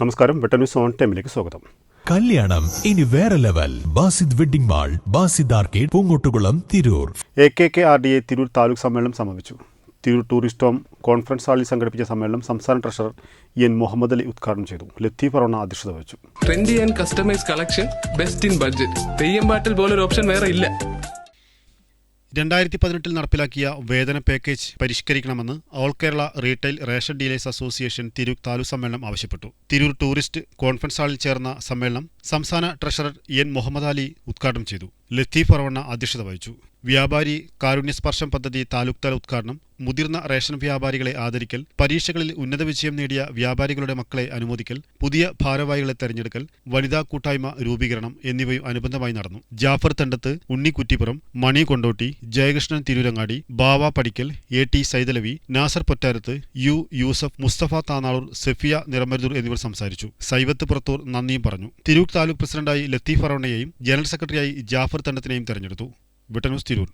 നമസ്കാരം വെട്ട news on ടൈമിലേക്ക് സ്വാഗതം. കല്യാണം ഇനി വേറെ level. Basid wedding mall Basid arcade Poongottukulam Tirur. A K K R D A Tirur taluk സമ്മേളനം സമാപിച്ചു. തിരൂർ ടൂറിസ്റ്റ് ഹോം കോൺഫറൻസ് ഹാളിൽ സംഘടിപ്പിച്ച സമ്മേളനം സംസ്ഥാന ട്രഷറർ എൻ മുഹമ്മദ് അലി ഉദ്ഘാടനം ചെയ്തു. ലത്തീഫ് അറോണ അധ്യക്ഷത വഹിച്ചു. Trendy and customise collection best in budget Theyyam പാട്ടിൽ പോലൊരു ഓപ്ഷൻ വേറെ ഇല്ല. രണ്ടായിരത്തി പതിനെട്ടിൽ നടപ്പിലാക്കിയ വേതന package പരിഷ്കരിക്കണമെന്ന് all Kerala retail ration dealers association Tirur taluk സമ്മേളനം ആവശ്യപ്പെട്ടു. തിരൂർ ടൂറിസ്റ്റ് കോൺഫറൻസ് ഹാളിൽ ചേർന്ന സമ്മേളനം സംസ്ഥാന ട്രഷറർ എൻ മുഹമ്മദ് അലി ഉദ്ഘാടനം ചെയ്തു. ലത്തീഫ് അറവണ്ണ അധ്യക്ഷത വഹിച്ചു. വ്യാപാരി കാരുണ്യസ്പർശം പദ്ധതി താലൂക്ക് തല ഉദ്ഘാടനം മുതിർന്ന റേഷൻ വ്യാപാരികളെ ആദരിക്കൽ പരീക്ഷകളിൽ ഉന്നത വിജയം നേടിയ വ്യാപാരികളുടെ മക്കളെ അനുമോദിക്കൽ പുതിയ ഭാരവാഹികളെ തെരഞ്ഞെടുക്കൽ വനിതാ കൂട്ടായ്മ രൂപീകരണം എന്നിവയും അനുബന്ധമായി നടന്നു. ജാഫർ തണ്ടത്ത് ഉണ്ണി കുറ്റിപ്പുറം മണി Kondotty Jayakrishnan Tirurangadi Bava Padikkal A T Saithalavi Nasar Pottarath U Yusuf Mustafa Tanalur Sefiya Niramarudur എന്നിവർ സംസാരിച്ചു. സൈവത്ത് പുറത്തൂർ നന്ദിയും പറഞ്ഞു. തിരൂർ താലൂക്ക് പ്രസിഡന്റായി ലത്തീഫ് അറോണയെയും ജനറൽ സെക്രട്ടറിയായി ജാഫർ തണ്ടത്തിനെയും തെരഞ്ഞെടുത്തു. വിട്ടന്യൂസ് തിരൂർ.